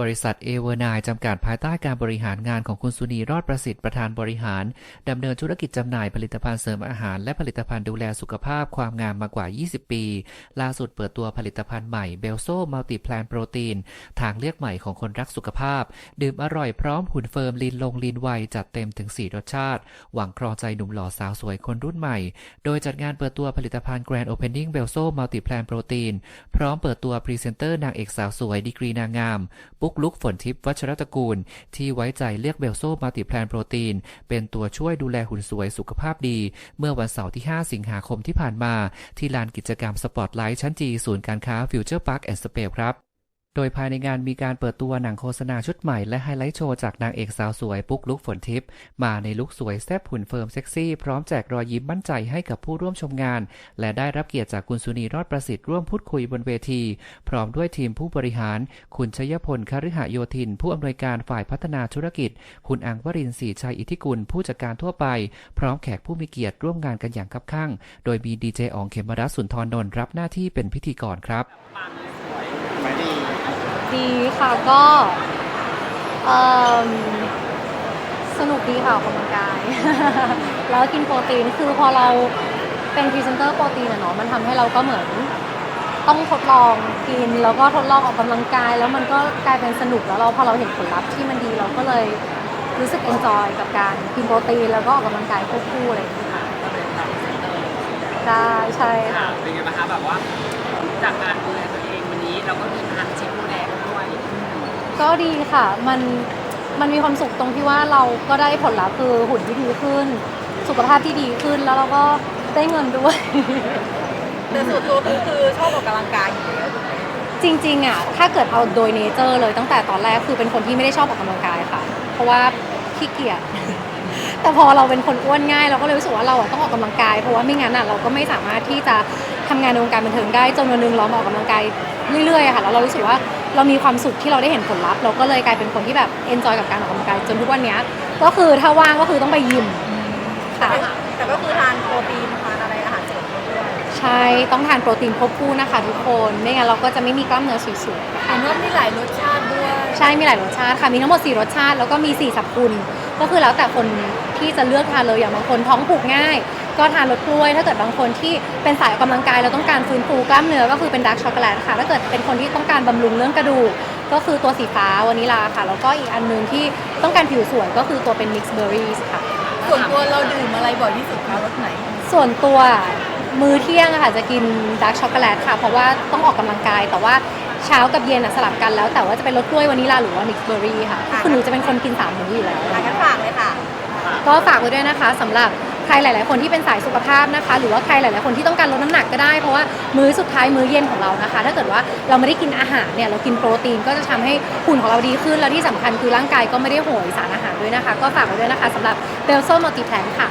บริษัทเอเวอร์นายจำกัดภายใต้การบริหารงานของคุณสุนีรอดประสิทธิ์ประธานบริหาร ดำเนินธุรกิจจำหน่ายผลิตภัณฑ์เสริมอาหาร และผลิตภัณฑ์ดูแลสุขภาพความงามมากว่า 20 ปี ล่าสุดเปิดตัวผลิตภัณฑ์ใหม่เบลโซมัลติแพลนโปรตีน ทางเลือกใหม่ของคนรักสุขภาพ ดื่มอร่อยพร้อมหุ่นเฟิร์มลีนลงลีนไวจัดเต็มถึง 4 รสชาติ หวังครองใจหนุ่มหล่อสาวสวยคนรุ่นใหม่ โดยจัดงานเปิดตัวผลิตภัณฑ์ Grand Opening เบลโซมัลติแพลนโปรตีนพร้อมเปิดตัวพรีเซนเตอร์นางเอกสาวสวยดีกรีนางงามปุ๊กลุกฝนทิพย์วัชรตระกูล ที่ไว้ใจเลือกเบลโซมัลติแพลนโปรตีน เป็นตัวช่วยดูแลหุ่นสวยสุขภาพดี เมื่อวันเสาร์ที่ 5 สิงหาคมที่ผ่านมา ที่ลานกิจกรรมสปอตไลท์ชั้นจีศูนย์การค้าฟิวเจอร์พาร์คแอนด์สเปลครับ โดยภายในงานมีการเปิดตัวหนังโฆษณาชุดใหม่และไฮไลท์โชว์จากนางเอกสาวสวยปุ๊กลุกฝนทิพย์มาในลุคสวยแซ่บหุ่นเฟิร์มเซ็กซี่ พร้อมแจกรอยยิ้มมั่นใจให้กับผู้ร่วมชมงาน และได้รับเกียรติจากคุณสุนีรอดประสิทธิ์ร่วมพูดคุยบนเวที พร้อมด้วยทีมผู้บริหาร คุณชยพลคฤหโยธิน ผู้อำนวยการฝ่ายพัฒนาธุรกิจ คุณอังวรินทร์ศรีชัยอิทธิกุลผู้จัดการทั่วไป พร้อมแขกผู้มีเกียรติร่วมงานกันอย่างคับข้างโดยมีดีเจอ๋องเขมรัตน์สุนทรนนท์รับหน้าที่เป็นพิธีกรครับ ดีค่ะก็เอิ่มสนุกดีค่ะออกกำลังกาย แล้วกินโปรตีนคือพอเราเป็นพรีเซนเตอร์โปรตีนอะเนาะมันทำให้เราก็เหมือน ต้องทดลองกินแล้วก็ทดลองออกกำลังกาย แล้วมันก็กลายเป็นสนุกแล้วเราพอเราเห็นผลลัพธ์ที่มันดีเราก็เลยรู้สึกเอนจอยกับการกินโปรตีนแล้วก็ออกกำลังกายควบคู่อะไรอย่างเงี้ยค่ะก็เป็นแบบเซ็นเตอร์ได้ใช่ค่ะ ค่ะเป็นไงบ้างคะแบบว่าจากการดูแลตัวเองวันนี้เราก็มีทางเช็คดูแลด้วย ก็ดีค่ะ มันมันมีความสุขตรงที่ว่าเราก็ได้ผลลัพธ์คือหุ่นที่ดีขึ้น สุขภาพที่ดีขึ้นแล้วเราก็ได้เงินด้วย แต่ส่วนตัวคือคือชอบออกกำลังกายอยู่แล้วจริงๆอะถ้าเกิดเอาโดยเนเจอร์เลยตั้งแต่ตอนแรกคือเป็นคนที่ไม่ได้ชอบออกกำลังกายค่ะ เพราะว่าขี้เกียจ แต่พอเราเป็นคนอ้วนง่าย เราก็เลยรู้สึกว่าเราอะต้องออกกำลังกายเพราะว่าไม่งั้นอะเราก็ไม่สามารถที่จะทำงานในวงการบันเทิงได้จนวันหนึงเรามาออกกำลังกายเรื่อยๆอะค่ะแล้วเรารู้สึกว่า เรามีความสุขที่เราได้เห็นผลลัพธ์เราก็เลยกลายเป็นคนที่แบบเอนจอยกับการออกกำลังกายจนทุกวันเนี้ยก็คือถ้าว่างก็คือต้องไปยิมค่ะแต่ก็คือทานโปรตีนทานอะไรอาหารเสริมด้วยใช่ต้องทานโปรตีนควบคู่นะคะทุกคนไม่งั้นเราก็จะไม่มีกล้ามเนื้อสวยเห็นว่ามีหลายรสชาติด้วยๆใช่มีหลายรสชาติค่ะมีทั้งหมด 4 รสชาติแล้วก็มี 4สรรพคุณก็คือแล้วแต่คนที่จะเลือกทานเลยอย่างบางคนท้องผูกง่าย ก็ทานรสกล้วย ถ้าเกิดบางคนที่เป็นสายออกกำลังกายแล้วต้องการฟื้นฟูกล้ามเนื้อก็คือเป็นดาร์กช็อกโกแลตค่ะ ถ้าเกิดเป็นคนที่ต้องการบำรุงเรื่องกระดูกก็คือตัวสีฟ้าวานิลาค่ะ แล้วก็อีกอันหนึงที่ต้องการผิวสวยก็คือตัวเป็นมิกซ์เบอร์รี่ค่ะ ส่วนตัวเราดื่มอะไรบ่อยที่สุดคะรสไหน ส่วนตัวมื้อเที่ยงอะค่ะจะกินดาร์กช็อกโกแลตค่ะ เพราะว่าต้องออกกำลังกาย แต่ว่าเช้ากับเย็นอะสลับกันแล้ว แต่ว่าจะเป็นรสกล้วยวานิลาหรือว่ามิกซ์เบอร์รี่ค่ะค่ะคือหนูจะเป็นคนกินสามมื้ออยู่แล้ว อะงั้นฝากเลยค่ะ ก็ฝากไว้ด้วยนะคะสำหรับ ใครหลาย ๆ คนที่เป็นสายสุขภาพนะคะ หรือว่าใครหลาย ๆ คนที่ต้องการลดน้ำหนักก็ได้เพราะว่ามื้อสุดท้ายมื้อเย็นของเรานะคะ ถ้าเกิดว่าเราไม่ได้กินอาหารเนี่ยเรากินโปรตีนก็จะทำให้หุ่นของเราดีขึ้น แล้วที่สำคัญคือร่างกายก็ไม่ได้โหยสารอาหารด้วยนะคะ ก็ฝากไว้ด้วยนะคะสำหรับเบลโซมัลติแพลนค่ะ